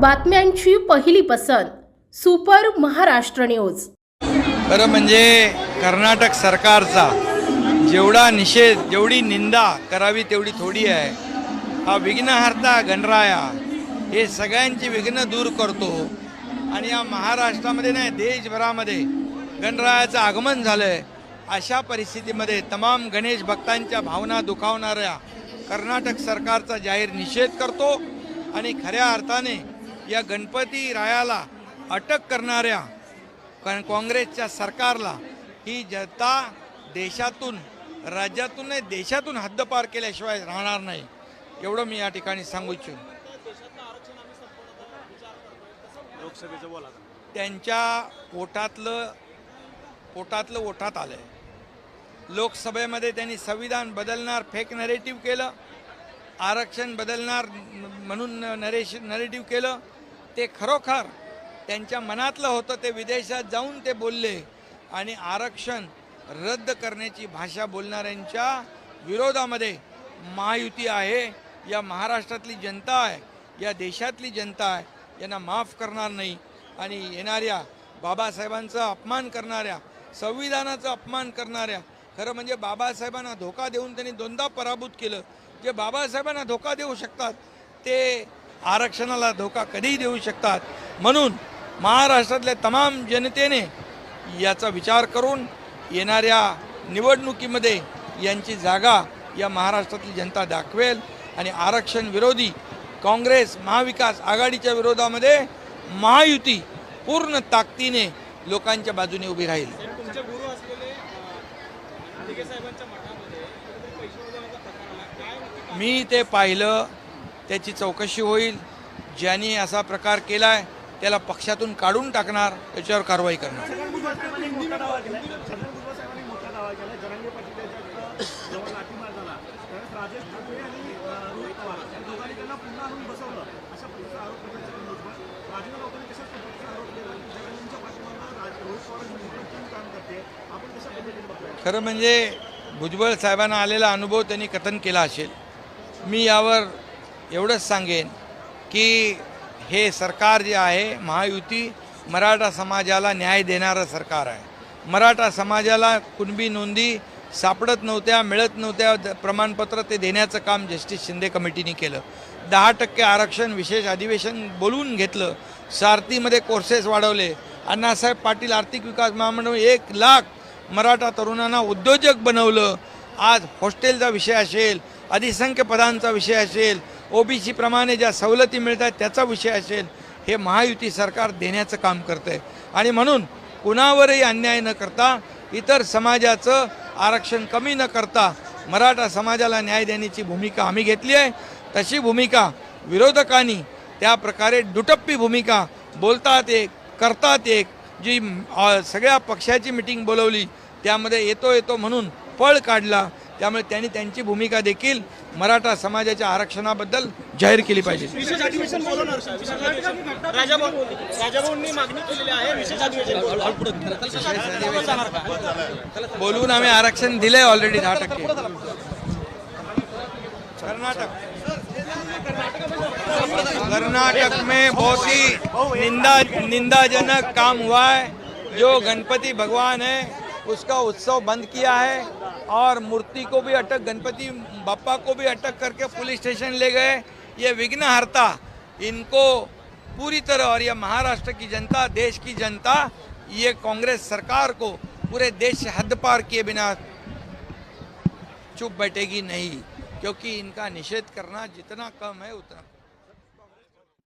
बातम्यांची पहिली पसंत सुपर महाराष्ट्र न्यूज. खरं म्हणजे कर्नाटक सरकारचा जेवढा निषेध जेवढी निंदा करावी तेवढी थोडी आहे. हा विघ्नहर्ता गणराया हे सगळ्यांची विघ्न दूर करतो. आणि या महाराष्ट्रामध्ये नाही देशभरामध्ये गणरायाचं आगमन झालंय. अशा परिस्थितीमध्ये तमाम गणेश भक्तांच्या भावना दुखावणाऱ्या कर्नाटक सरकारचा जाहीर निषेध करतो. आणि खऱ्या अर्थाने या गणपती रायाला अटक करणाऱ्या कारण काँग्रेसच्या सरकारला ही जनता देशातून राज्यातून नाही देशातून हद्दपार केल्याशिवाय राहणार नाही. एवढं मी या ठिकाणी सांगू इच्छितो. लोकसभेचं बोला. त्यांच्या पोटातलं पोटातलं ओठात आलंय. लोकसभेमध्ये त्यांनी संविधान बदलणार फेक नरेटिव्ह केलं. आरक्षण बदलणार म्हणून नरेश नरेटिव्ह केलं. ते खरोखर त्यांच्या मनातलं होतं ते विदेशात जाऊन ते बोलले. आणि आरक्षण रद्द करण्याची भाषा बोलणाऱ्यांच्या विरोधामध्ये महायुती आहे. या महाराष्ट्रातली जनता आहे या देशातली जनता आहे यांना माफ करणार नाही. आणि येणाऱ्या बाबासाहेबांचा अपमान करणाऱ्या संविधानाचा अपमान करणाऱ्या खरं म्हणजे बाबासाहेबांना धोका देऊन त्यांनी दोनदा पराभूत केलं. जे बाबासाहेबांना धोका देऊ शकतात ते आरक्षणाला धोका कधीही देऊ शकतात. म्हणून महाराष्ट्रातल्या तमाम जनतेने याचा विचार करून येणाऱ्या निवडणुकीमध्ये यांची जागा या महाराष्ट्रातली जनता दाखवेल आणि आरक्षण विरोधी काँग्रेस महाविकास आघाडीच्या विरोधामध्ये महायुती पूर्ण ताकदीने लोकांच्या बाजूने उभी राहील. मी ते पाहिलं. त्याची चौकशी होईल. ज्यांनी असा प्रकार केलाय त्याला पक्षातून काढून टाकणार त्याच्यावर कारवाई करणार. केला? केला केला खरं म्हणजे भुजबळ साहेबांना आलेला अनुभव त्यांनी कथन केला असेल. मी यावर एवढंच सांगेन की हे सरकार जे आहे महायुती मराठा समाजाला न्याय देणारं सरकार आहे. मराठा समाजाला कुणबी नोंदी सापडत नव्हत्या मिळत नव्हत्या द- प्रमाणपत्र ते देण्याचं काम जस्टिस शिंदे कमिटीने केलं. दहा टक्के आरक्षण विशेष अधिवेशन बोलवून घेतलं. सारथीमध्ये कोर्सेस वाढवले. अण्णासाहेब पाटील आर्थिक विकास महामंडळ एक लाख मराठा तरुणांना उद्योजक बनवलं. आज हॉस्टेलचा विषय असेल अधिसंख्य पदांचा विषय असेल ओबीसी प्रमाणे ज्या सवलती मिळतात त्याचा विषय असेल हे महायुती सरकार देण्याचं काम करतं आहे आणि म्हणून कुणावरही अन्याय न करता इतर समाजाचं आरक्षण कमी न करता मराठा समाजाला न्याय देण्याची भूमिका आम्ही घेतली आहे. तशी भूमिका विरोधकांनी त्या प्रकारे दुटप्पी भूमिका बोलतात एक करतात एक जी सगळ्या पक्षाची मिटिंग बोलवली त्यामध्ये येतो येतो म्हणून पळ काढला. त्यामुळे त्यांनी त्यांची भूमिका देखील मराठा समाजाच्या आरक्षणाबद्दल जाहीर केली पाहिजे विशेष अधिवेशन बोलवणार विशेष अधिवेशन राजाभाऊ राजाभाऊंनी मागणी केलेली आहे विशेष अधिवेशन बोलवणार का? बोलून आम्ही आरक्षण दिलंय ऑलरेडी दहा टक्के कर्नाटक कर्नाटक में बहुत ही निंदा निंदाजनक काम हुआ है जो गणपति भगवान है उसका उत्सव बंद किया है और मूर्ति को भी अटक, गणपति बापा को भी अटक करके पुलिस स्टेशन ले गए। ये विघ्नहर्ता, इनको पूरी तरह और ये महाराष्ट्र की जनता, देश की जनता, ये कांग्रेस सरकार को पूरे देश से हद पार किए बिना चुप बैठेगी नहीं, क्योंकि इनका निषेध करना जितना कम है उतना